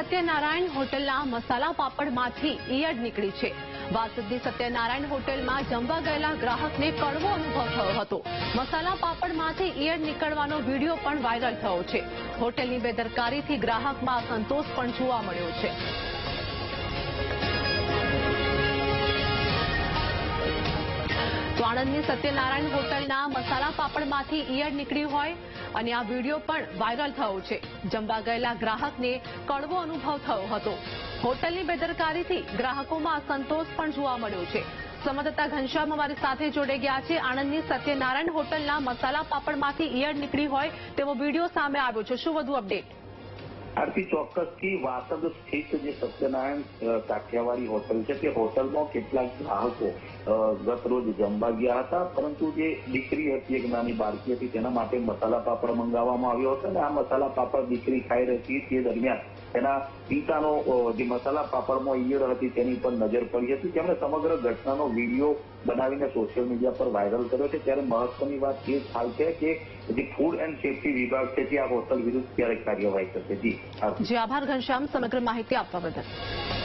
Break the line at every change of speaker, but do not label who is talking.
સત્યનારાયણ હોટલના મસાલા પાપડમાંથી ઈયળ નીકળી છે. વાસદની સત્યનારાયણ હોટલમાં જમવા ગયેલા ગ્રાહકને કડવો અનુભવ થયો હતો. મસાલા પાપડમાંથી ઈયળ નીકળવાનો વીડિયો પણ વાયરલ થયો છે. હોટલની બેદરકારીથી ગ્રાહકમાં અસંતોષ પણ જોવા મળ્યો છે. તો સત્યનારાયણ હોટલના મસાલા પાપડમાંથી ઈયળ નીકળી હોય અને આ વીડિયો પણ વાયરલ થયો છે. જમવા ગયેલા ગ્રાહકને કડવો અનુભવ થયો હતો. હોટલની બેદરકારીથી ગ્રાહકોમાં અસંતોષ પણ જોવા મળ્યો છે. સંવાદદાતા ઘનશ્યામ અમારી સાથે જોડાઈ ગયા છે. આણંદની સત્યનારાયણ હોટલના મસાલા પાપડમાંથી ઈયળ નીકળી હોય તેવો વીડિયો સામે આવ્યો છે. શું વધુ અપડેટ?
આરતી ચોક્કસથી વાસદ સ્થિત જે સત્યનારાયણ કાઠિયાવાડી હોટલ છે, તે હોટલમાં કેટલાક ગ્રાહકો ગત રોજ જમવા ગયા હતા, પરંતુ જે દીકરી હતી, એક નાની બાળકી હતી, તેના માટે મસાલા પાપડ મંગાવવામાં આવ્યો હતો અને આ મસાલા પાપડ દીકરી ખાઈ રહી તે દરમિયાન તેના પિતાનો જે મસાલા પાપડમાં ઈયળ હતી તેની પર નજર પડી હતી. તેમણે સમગ્ર ઘટનાનો વીડિયો બનાવીને સોશિયલ મીડિયા પર વાયરલ કર્યો છે. ત્યારે મહત્વની વાત એ થાય છે કે જે ફૂડ એન્ડ સેફટી વિભાગ છે તે આ હોટલ વિરુદ્ધ ક્યારેક કાર્યવાહી કરશે. જી
જે, આભાર ઘનશ્યામ. સમગ્ર માહિતી આપવા બદલ.